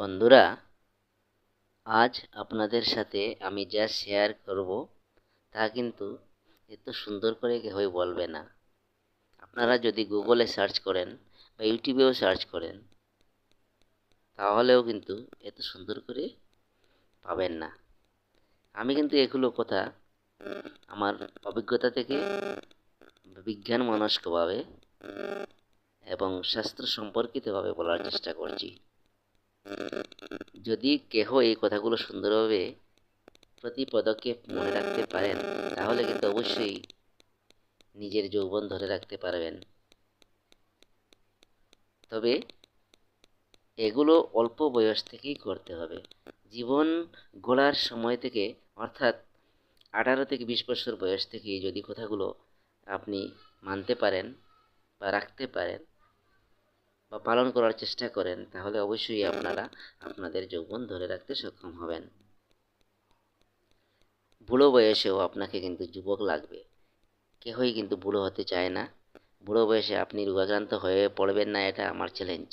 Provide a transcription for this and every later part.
বন্ধুরা, আজ আপনাদের সাথে আমি যা শেয়ার করব তা কিন্তু এত সুন্দর করে কেউই বলবে না। আপনারা যদি গুগলে সার্চ করেন বা ইউটিউবেও সার্চ করেন, তাহলেও কিন্তু এত সুন্দর করে পাবেন না। আমি কিন্তু এগুলো কথা আমার অভিজ্ঞতা থেকে বিজ্ঞান মনস্কভাবে এবং শাস্ত্র সম্পর্কিতভাবে বলার চেষ্টা করছি। যদি কেহ এই কথাগুলো সুন্দরভাবে প্রতি পদক্ষেপ মনে রাখতে পারেন, তাহলে কিন্তু অবশ্যই নিজের যৌবন ধরে রাখতে পারবেন। তবে এগুলো অল্প বয়স থেকেই করতে হবে। জীবন গড়ার সময় থেকে, অর্থাৎ আঠারো থেকে বিশ বছর বয়স থেকেই যদি কথাগুলো আপনি মানতে পারেন বা রাখতে পারেন বা পালন করার চেষ্টা করেন তাহলে অবশ্যই আপনারা আপনাদের যৌবন ধরে রাখতে সক্ষম হবেন। বুড়ো বয়সেও আপনাকে কিন্তু যুবক লাগবে। কেহই কিন্তু বুড়ো হতে চায় না। বুড়ো বয়সে আপনি রোগাক্রান্ত হয়ে পড়বেন না এটা আমার চ্যালেঞ্জ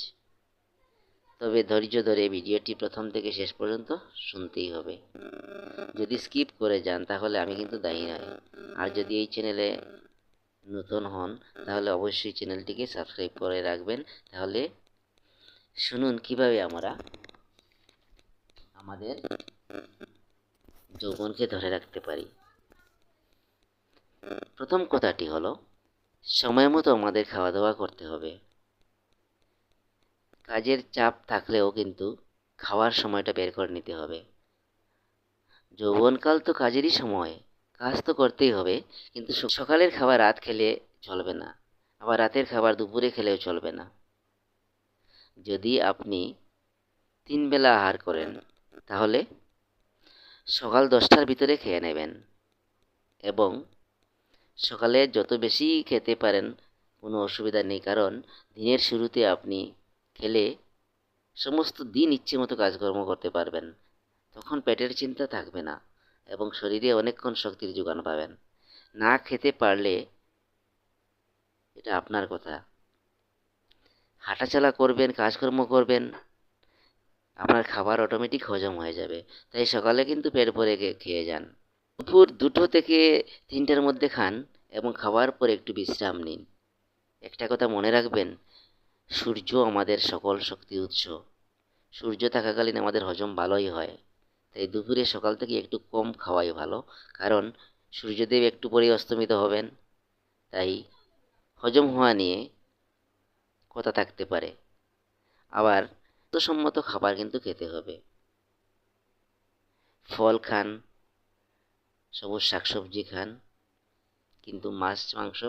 তবে ধৈর্য ধরে ভিডিওটি প্রথম থেকে শেষ পর্যন্ত শুনতেই হবে। যদি স্কিপ করে যান তাহলে আমি কিন্তু দায়ী নয় আর যদি এই চ্যানেলে নতুন হন, তাহলে অবশ্যই চ্যানেলটিকে সাবস্ক্রাইব করে রাখবেন। তাহলে শুনুন কীভাবে আমরা আমাদের যৌবনকে ধরে রাখতে পারি। প্রথম কথাটি হলো, সময় মতো আমাদের খাওয়া দাওয়া করতে হবে। কাজের চাপ থাকলেও কিন্তু খাওয়ার সময়টা বের করে নিতে হবে। যৌবনকাল তো কাজেরই সময়। কাজ তো করতেই হবে, কিন্তু সকালের খাবার রাত খেলে চলবে না, আবার রাতের খাবার দুপুরে খেলেও চলবে না। যদি আপনি তিন বেলা আহার করেন, তাহলে সকাল দশটার ভিতরে খেয়ে নেবেন এবং সকালে যত বেশি খেতে পারেন, কোনো অসুবিধা নেই, কারণ দিনের শুরুতে আপনি খেলে সমস্ত দিন ইচ্ছে মতো কাজকর্ম করতে পারবেন, তখন পেটের চিন্তা থাকবে না। এবং শরীরে অনেকক্ষণ শক্তির যোগান পাবেন। না খেতে পারলে এটা আপনার কথা। হাঁটাচলা করবেন, কাজকর্ম করবেন, আপনার খাবার অটোমেটিক হজম হয়ে যাবে। তাই সকালে কিন্তু পেট ভরে খেয়ে যান। দুপুর দুটো থেকে তিনটার মধ্যে খান এবং খাওয়ার পর একটু বিশ্রাম নিন। একটা কথা মনে রাখবেন, সূর্য আমাদের সকল শক্তি উৎস। সূর্য থাকাকালীন আমাদের হজম ভালোই হয়। তাই দুপুরে সকাল থেকে একটু কম খাওয়াই ভালো, কারণ সূর্যদেব একটু পরেই অস্তমিত হবেন, তাই হজম হওয়া নিয়ে কথা থাকতে পারে। আবার সম্মত খাবার কিন্তু খেতে হবে। ফল খান, সবুজ শাকসবজি খান, কিন্তু মাছ, মাংস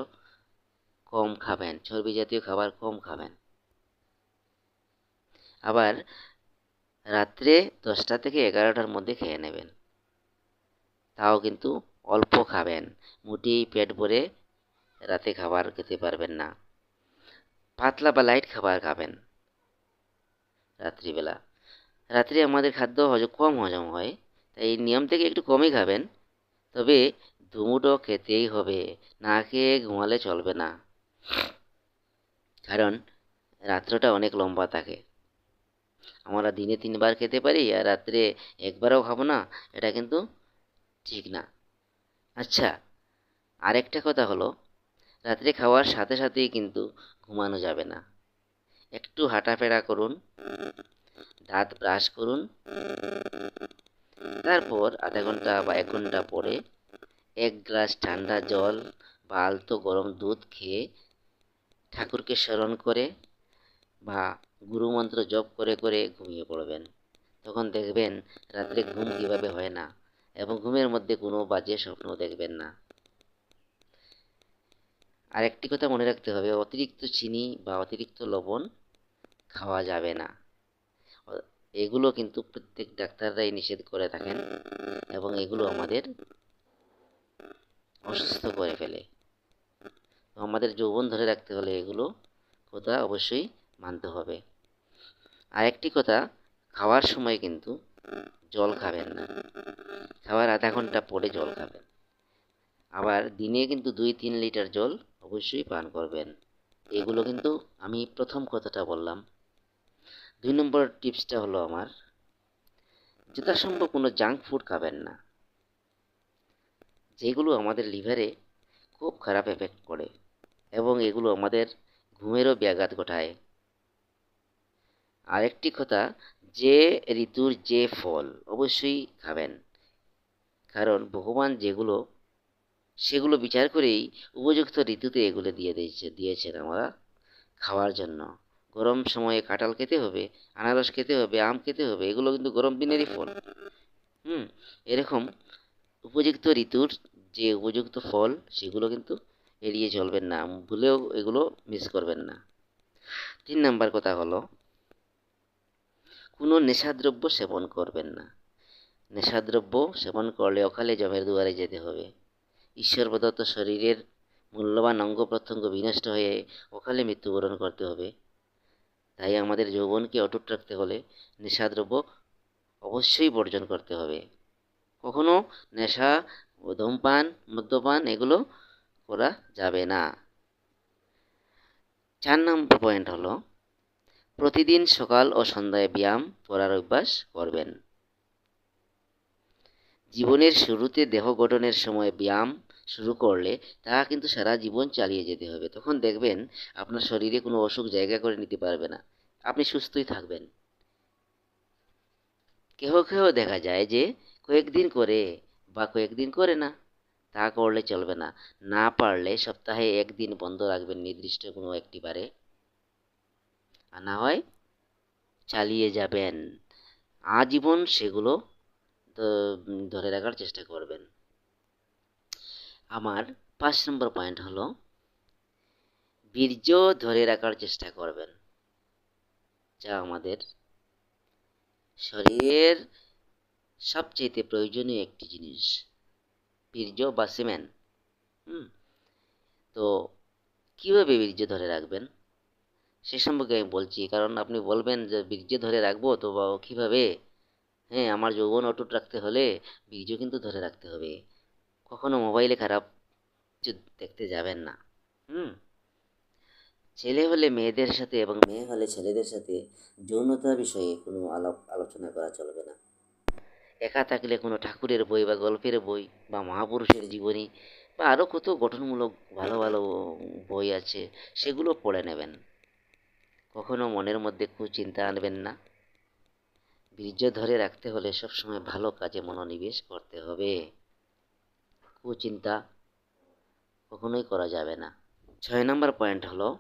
কম খাবেন, চর্বি জাতীয় খাবার কম খাবেন। আবার রাত্রে দশটা থেকে এগারোটার মধ্যে খেয়ে নেবেন। তাও কিন্তু অল্প খাবেন। মোটেই পেট ভরে রাতে খাবার খেতে পারবেন না। পাতলা বা লাইট খাবার খাবেন রাত্রিবেলা। রাত্রে আমাদের খাদ্য হজম কম হজম হয়, তাই এই নিয়ম থেকে একটু কমই খাবেন। তবে দুমুটো খেতেই হবে, না খেয়ে ঘুমালে চলবে না। কারণ রাত্রটা অনেক লম্বা থাকে। আমরা দিনে তিনবার খেতে পারি আর রাত্রে একবারও খাব না, এটা কিন্তু ঠিক না। আচ্ছা আরেকটা কথা হলো, রাত্রে খাওয়ার সাথে সাথেই কিন্তু ঘুমানো যাবে না। একটু হাঁটাফেরা করুন, দাঁত ব্রাশ করুন, তারপর আধা ঘণ্টা বা এক ঘণ্টা পরে এক গ্লাস ঠান্ডা জল, বা আলতো গরম দুধ খেয়ে ঠাকুরকে স্মরণ করে বা গুরুমন্ত্র জপ করে করে ঘুমিয়ে পড়বেন। তখন দেখবেন রাত্রে ঘুম কীভাবে হয় না এবং ঘুমের মধ্যে কোনো বাজে স্বপ্ন দেখবেন না। আর একটি কথা মনে রাখতে হবে, অতিরিক্ত চিনি বা অতিরিক্ত লবণ খাওয়া যাবে না। এগুলো কিন্তু প্রত্যেক ডাক্তাররাই নিষেধ করে থাকেন এবং এগুলো আমাদের অসুস্থ করে ফেলে। আমাদের যৌবন ধরে রাখতে হলে এগুলো কথা অবশ্যই মানতে হবে। আরেকটি কথা, খাওয়ার সময় কিন্তু জল খাবেন না। খাওয়ার আধা ঘণ্টা পরে জল খাবেন। আবার দিনে কিন্তু দুই তিন লিটার জল অবশ্যই পান করবেন। এগুলো কিন্তু আমি প্রথম কথাটা বললাম। দুই নম্বর টিপসটা হলো আমার, যথাসম্ভব কোনো জাঙ্ক ফুড খাবেন না। যেগুলো আমাদের লিভারে খুব খারাপ এফেক্ট করে এবং এগুলো আমাদের ঘুমেরও ব্যাঘাত ঘটায়। আরেকটি কথা, যে ঋতুর যে ফল অবশ্যই খাবেন। কারণ ভগবান যেগুলো, সেগুলো বিচার করেই উপযুক্ত ঋতুতে এগুলো দিয়ে দিয়েছে, দিয়েছেন আমরা খাওয়ার জন্য। গরম সময়ে কাঁঠাল খেতে হবে, আনারস খেতে হবে, আম খেতে হবে, এগুলো কিন্তু গরম দিনেরই ফল। হুম, এরকম উপযুক্ত ঋতুর যে উপযুক্ত ফল, সেগুলো কিন্তু এড়িয়ে চলবেন না। ভুলেও এগুলো মিস করবেন না। তিন নাম্বার কথা হলো কোনো নেশাদ্রব্য সেবন করবেন না। নেশাদ্রব্য সেবন করলে অকালে জমের দুয়ারে যেতে হবে। ঈশ্বর প্রদত্ত শরীরের মূল্যবান অঙ্গ প্রত্যঙ্গ বিনষ্ট হয়ে অকালে মৃত্যুবরণ করতে হবে। তাই আমাদের যৌবনকে অটুট রাখতে হলে নেশাদ্রব্য অবশ্যই বর্জন করতে হবে। কখনো নেশা, ধূমপান, মদ্যপান এগুলো করা যাবে না। চার নম্বর পয়েন্ট হলো প্রতিদিন সকাল ও সন্ধ্যায় ব্যায়াম করার অভ্যাস করবেন। জীবনের শুরুতে দেহ গঠনের সময় ব্যায়াম শুরু করলে তা কিন্তু সারা জীবন চালিয়ে যেতে হবে। তখন দেখবেন আপনার শরীরে কোনো অসুখ জায়গা করে নিতে পারবে না। আপনি সুস্থই থাকবেন। কেহ কেহ দেখা যায় যে কয়েকদিন করে বা কয়েকদিন করে না, তা করলে চলবে না। না পারলে সপ্তাহে একদিন বন্ধ রাখবেন নির্দিষ্ট কোনো একটি বারে। আর না হয় চালিয়ে যাবেন। আজীবন সেগুলো ধরে রাখার চেষ্টা করবেন। আমার পাঁচ নম্বর পয়েন্ট হলো, বীর্য ধরে রাখার চেষ্টা করবেন। যা আমাদের শরীরের সবচেয়ে প্রয়োজনীয় একটি জিনিস। বীর্য বা সিমেন হুম? তো কীভাবে বীর্য ধরে রাখবেন? সে সম্পর্কে আমি বলছি। কারণ আপনি বলবেন যে বীর্য ধরে রাখব তো বা কীভাবে? হ্যাঁ আমার যৌবন অটুট রাখতে হলে বীর্য কিন্তু ধরে রাখতে হবে। কখনো মোবাইলে খারাপ কিছু দেখতে যাবেন না। হুম? ছেলে হলে মেয়েদের সাথে এবং মেয়ে হলে ছেলেদের সাথে যৌনতা বিষয়ে কোনো আলাপ আলোচনা করা চলবে না। একা থাকলে কোনো ঠাকুরের বই বা গল্পের বই বা মহাপুরুষের জীবনী বা আরও কত গঠনমূলক ভালো ভালো বই আছে, সেগুলো পড়ে নেবেন। কখনো মনের মধ্যে কুচিন্তা আনবেন না। বীর্য ধরে রাখতে হলে সবসময় ভালো কাজে মনোনিবেশ করতে হবে। কুচিন্তা কখনোই করা যাবে না। ছয় নম্বর পয়েন্ট হলো,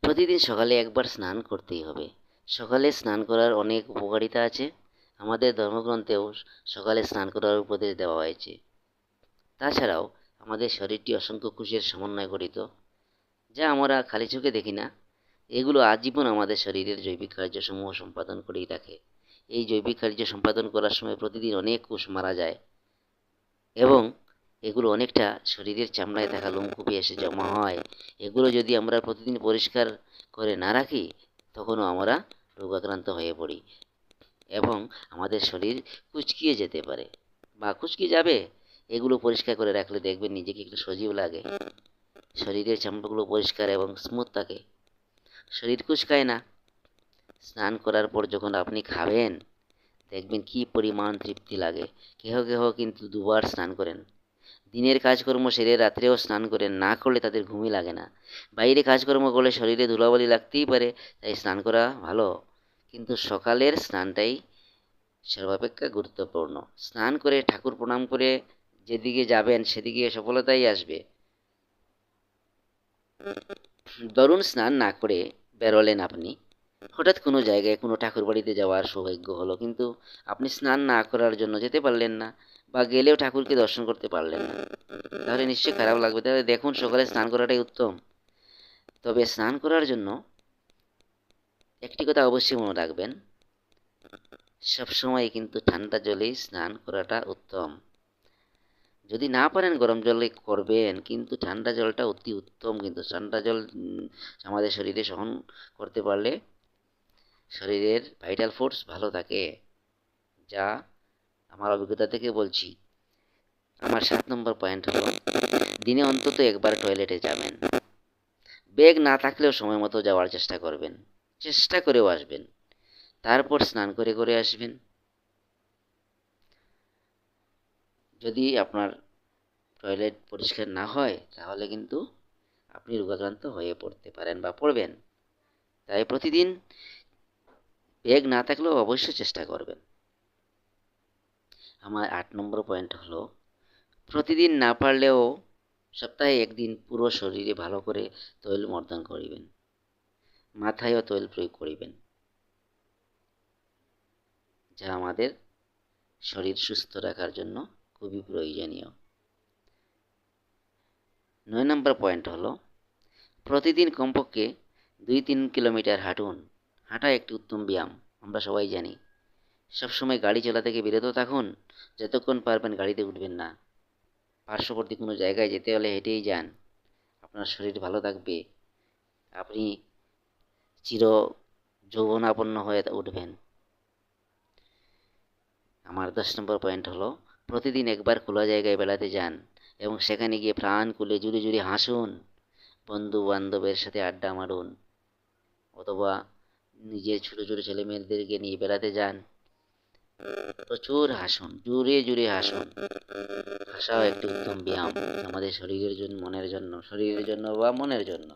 প্রতিদিন সকালে একবার স্নান করতেই হবে। সকালে স্নান করার অনেক উপকারিতা আছে। আমাদের ধর্মগ্রন্থেও সকালে স্নান করার উপদেশ দেওয়া হয়েছে। তাছাড়াও আমাদের শরীরটি অসংখ্য কুশের সমন্বয় গঠিত। যা আমরা খালি চোখে দেখি না, এগুলো আজীবন আমাদের শরীরের জৈবিক কার্যসমূহ সম্পাদন করেই রাখে। এই জৈবিক কার্য সম্পাদন করার সময় প্রতিদিন অনেক কোষ মারা যায় এবং এগুলো অনেকটা শরীরের চামড়ায় থাকা লোমকূপে এসে জমা হয়। এগুলো যদি আমরা প্রতিদিন পরিষ্কার করে না রাখি, তখনও আমরা রোগাক্রান্ত হয়ে পড়ি এবং আমাদের শরীর কুচকিয়ে যেতে পারে। বা কুচকিয়ে যাবে, এগুলো পরিষ্কার করে রাখলে দেখবেন নিজেকে একটু সজীব লাগে। শরীরের চামড়াগুলো পরিষ্কার এবং স্মুথ থাকে। শরীর কুচকায় না। স্নান করার পর যখন আপনি খাবেন, দেখবেন কি পরিমাণ তৃপ্তি লাগে। কেহ কেহ কিন্তু দুবার স্নান করেন। দিনের কাজকর্ম সেরে রাত্রেও স্নান করেন, না করলে তাদের ঘুমই লাগে না। বাইরে কাজকর্ম করলে শরীরে ধুলাবালি লাগতেই পারে, তাই স্নান করা ভালো। কিন্তু সকালের স্নানটাই সর্বাপেক্ষা গুরুত্বপূর্ণ। স্নান করে ঠাকুর প্রণাম করে যেদিকে যাবেন, সেদিকে সফলতাই আসবে। দরুন স্নান না করে বেরোলেন আপনি। হঠাৎ কোনো জায়গায় কোনো ঠাকুর বাড়িতে যাওয়ার সৌভাগ্য হলো, কিন্তু আপনি স্নান না করার জন্য যেতে পারলেন না বা গেলেও ঠাকুরকে দর্শন করতে পারলেন না। তাহলে নিশ্চয়ই খারাপ লাগবে। তাহলে দেখুন, সকালে স্নান করাটাই উত্তম। তবে স্নান করার জন্য একটি কথা অবশ্যই মনে রাখবেন, সবসময় কিন্তু ঠান্ডা জলেই স্নান করাটা উত্তম। যদি না পারেন গরম জলে করবেন, কিন্তু ঠান্ডা জলটা অতি উত্তম। কিন্তু ঠান্ডা জল আমাদের শরীরে সহন করতে পারলে শরীরের ভাইটাল ফোর্স ভালো থাকে। যা আমার অভিজ্ঞতা থেকে বলছি। আমার সাত নম্বর পয়েন্ট হলো, দিনে অন্তত একবার টয়লেটে যাবেন। ব্যাগ না থাকলেও সময় মতো যাওয়ার চেষ্টা করবেন। চেষ্টা করেও আসবেন। তারপর স্নান করে করে আসবেন। যদি আপনার টয়লেট পরিষ্কার না হয়, তাহলে কিন্তু আপনি রোগাক্রান্ত হয়ে পড়তে পারেন বা পড়বেন। তাই প্রতিদিন ব্যাগ না থাকলেও অবশ্যই চেষ্টা করবেন। আমার আট নম্বর পয়েন্ট হলো, প্রতিদিন না পারলেও সপ্তাহে একদিন পুরো শরীরে ভালো করে তৈল মর্দন করিবেন, মাথায়ও তৈল প্রয়োগ করিবেন, যা আমাদের শরীর সুস্থ রাখার জন্য খুবই প্রয়োজনীয়। নয় নম্বর পয়েন্ট হলো, প্রতিদিন কমপক্ষে দুই তিন কিলোমিটার হাঁটুন। হাঁটা একটি উত্তম ব্যায়াম, আমরা সবাই জানি। সবসময় গাড়ি চালা থেকে বিরত থাকুন, যতক্ষণ পারবেন গাড়িতে উঠবেন না। পার্শ্ববর্তী কোনো জায়গায় যেতে হলে হেঁটেই যান। আপনার শরীর ভালো থাকবে। আপনি চির যৌবনাপন্ন হয়ে উঠবেন। আমার দশ নম্বর পয়েন্ট হলো প্রতিদিন একবার খোলা জায়গায় বেড়াতে যান এবং সেখানে গিয়ে প্রাণ খুলে জুড়ে জুড়ে হাসুন। বন্ধু বান্ধবের সাথে আড্ডা মারুন অথবা নিজের ছোটো ছোটো ছেলে মেয়েদেরকে নিয়ে বেড়াতে যান। প্রচুর হাসুন, জুড়ে জুড়ে হাসুন। হাসাও একটি উত্তম ব্যায়াম আমাদের শরীরের জন্য, মনের জন্য, শরীরের জন্য বা মনের জন্য।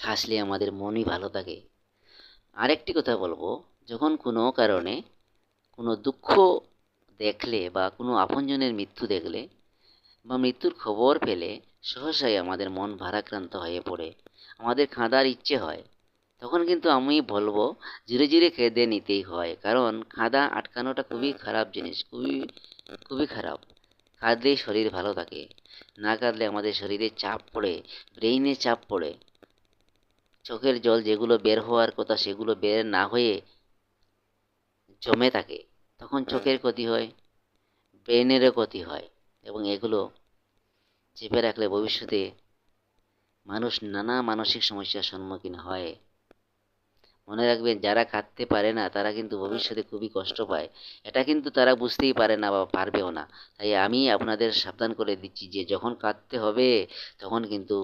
হাসলে আমাদের মনই ভালো থাকে। আরেকটি কথা বলব, যখন কোনো কারণে কোনো দুঃখ দেখলে বা কোনো আপনজনের মৃত্যু দেখলে বা মৃত্যুর খবর পেলে সহসাই আমাদের মন ভারাক্রান্ত হয়ে পড়ে, আমাদের খাঁদার ইচ্ছে হয়। তখন কিন্তু আমি বলব, ধীরে ধীরে কেঁদে নিতেই হয়। কারণ খাঁদা আটকানোটা খুবই খারাপ জিনিস, খুবই খুবই খারাপ। কাঁদলেই শরীর ভালো থাকে, না কাঁদলে আমাদের শরীরে চাপ পড়ে, ব্রেইনে চাপ পড়ে। চোখের জল যেগুলো বের হওয়ার কথা সেগুলো বের না হয়ে জমে থাকে তখন চোখের ক্ষতি হয় ব্রেনেরও ক্ষতি হয় এবং এগুলো চেপে রাখলে ভবিষ্যতে মানুষ নানা মানসিক সমস্যার সম্মুখীন হয়। মনে রাখবেন যারা কাঁদতে পারে না তারা কিন্তু ভবিষ্যতে খুবই কষ্ট পায়। এটা কিন্তু তারা বুঝতেই পারে না বা পারবেও না। তাই আমি আপনাদের সাবধান করে দিচ্ছি যে যখন কাঁদতে হবে তখন কিন্তু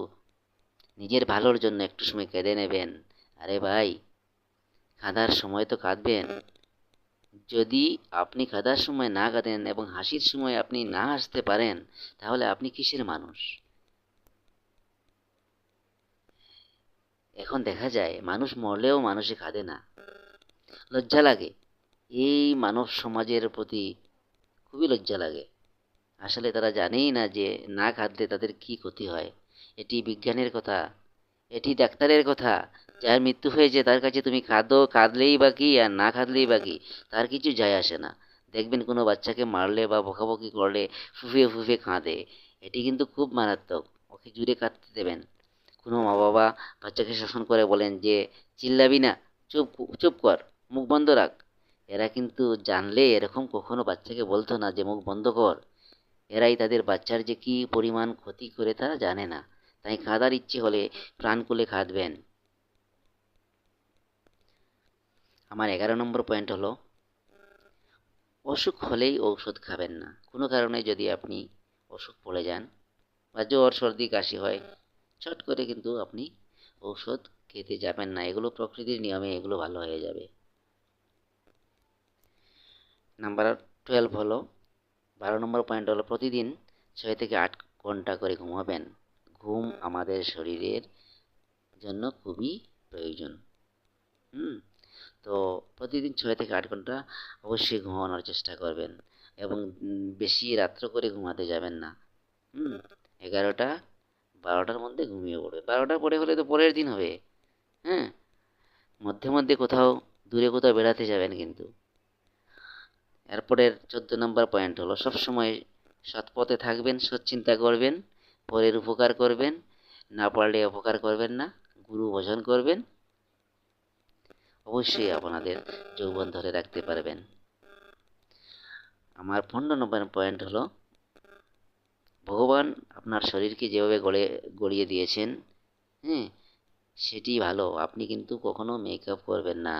নিজের ভালোর জন্য একটু সময় কেঁদে নেবেন। আরে ভাই কাঁদার সময় তো কাঁদবেন যদি আপনি কাঁদার সময় না কাঁদেন এবং হাসির সময় আপনি না হাসতে পারেন, তাহলে আপনি কিসের মানুষ? এখন দেখা যায়, মানুষ মরলেও মানুষে কাঁদে না। লজ্জা লাগে। এই মানব সমাজের প্রতি খুবই লজ্জা লাগে। আসলে তারা জানেই না যে না কাঁদলে তাদের কি ক্ষতি হয়। এটি বিজ্ঞানের কথা, এটি ডাক্তারের কথা যার মৃত্যু হয়েছে তার কাছে তুমি কাঁদো, কাঁদলেই বা কি আর না কাঁদলেই বা কি, তার কিছু যায় আসে না। দেখবেন কোনো বাচ্চাকে মারলে বা বকাবকি করলে ফুফিয়ে ফুফিয়ে কাঁদে। এটি কিন্তু খুব মারাত্মক। ওকে জুড়ে কাঁদতে দেবেন। কোনো মা বাবা বাচ্চাকে শাসন করে বলেন যে, চিল্লাবি না, চুপ চুপ কর, মুখ বন্ধ রাখ। এরা কিন্তু জানলে এরকম কখনো বাচ্চাকে বলতো না যে, মুখ বন্ধ কর। এরাই তাদের বাচ্চার যে কী পরিমাণ ক্ষতি করে তারা জানে না। তাই কাঁদার ইচ্ছে হলে প্রাণ খুলে কাঁদবেন। আমার এগারো নম্বর পয়েন্ট হলো, অসুখ হলেই ঔষধ খাবেন না। কোনো কারণে যদি আপনি অসুখ পড়ে যান বা জ্বর, সর্দি, কাশি হয়, চট করে কিন্তু আপনি ঔষধ খেতে যাবেন না। এগুলো প্রকৃতির নিয়মে এগুলো ভালো হয়ে যাবে। নাম্বার টুয়েলভ হলো, বারো নম্বর পয়েন্ট হলো, প্রতিদিন ছয় থেকে আট ঘণ্টা করে ঘুমাবেন। ঘুম আমাদের শরীরের জন্য খুবই প্রয়োজন। হুম? তো প্রতিদিন ছয় থেকে আট ঘণ্টা অবশ্যই ঘুমানোর চেষ্টা করবেন এবং বেশি রাত্র করে ঘুমাতে যাবেন না। হুম, এগারোটা, বারোটার মধ্যে ঘুমিয়ে পড়বে। বারোটার পরে হলে তো পরের দিন হবে। হ্যাঁ মধ্যে মধ্যে কোথাও, দূরে কোথাও বেড়াতে যাবেন কিন্তু। এরপরের চোদ্দ নম্বর পয়েন্ট হলো, সবসময় সৎ পথে থাকবেন, সৎ চিন্তা করবেন, পরের উপকার করবেন, না পারলে অপকার করবেন না, গুরু ভজন করবেন অবশ্যই আপনাদের যৌবন ধরে রাখতে পারবেন। আমার পনেরো নম্বর পয়েন্ট হলো, ভগবান আপনার শরীরকে যেভাবে গড়ে, গড়িয়ে দিয়েছেন হ্যাঁ সেটি ভালো। আপনি কিন্তু কখনো মেকআপ করবেন না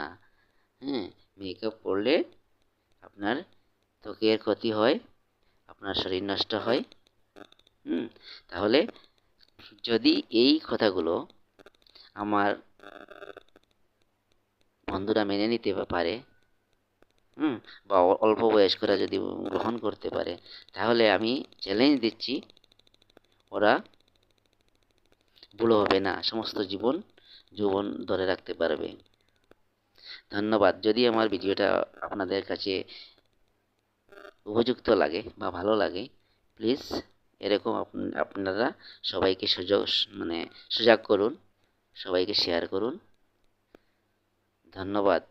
হ্যাঁ মেকআপ করলে আপনার ত্বকের ক্ষতি হয়, আপনার শরীর নষ্ট হয়, হুম, তাহলে যদি এই কথাগুলো আমার বন্ধুরা মেনে নিতে পারে, হুম, বা অল্প বয়স্করা যদি গ্রহণ করতে পারে, তাহলে আমি চ্যালেঞ্জ দিচ্ছি, ওরা বুড়ো হবে না, সমস্ত জীবন, যৌবন ধরে রাখতে পারবে। ধন্যবাদ, যদি আমার ভিডিওটা আপনাদের কাছে উপযুক্ত লাগে বা ভালো লাগে প্লিজ এরকম আপ- আপনারা সবাইকে সুযোগ মানে সুযোগ করুন, সবাইকে শেয়ার করুন। ধন্যবাদ।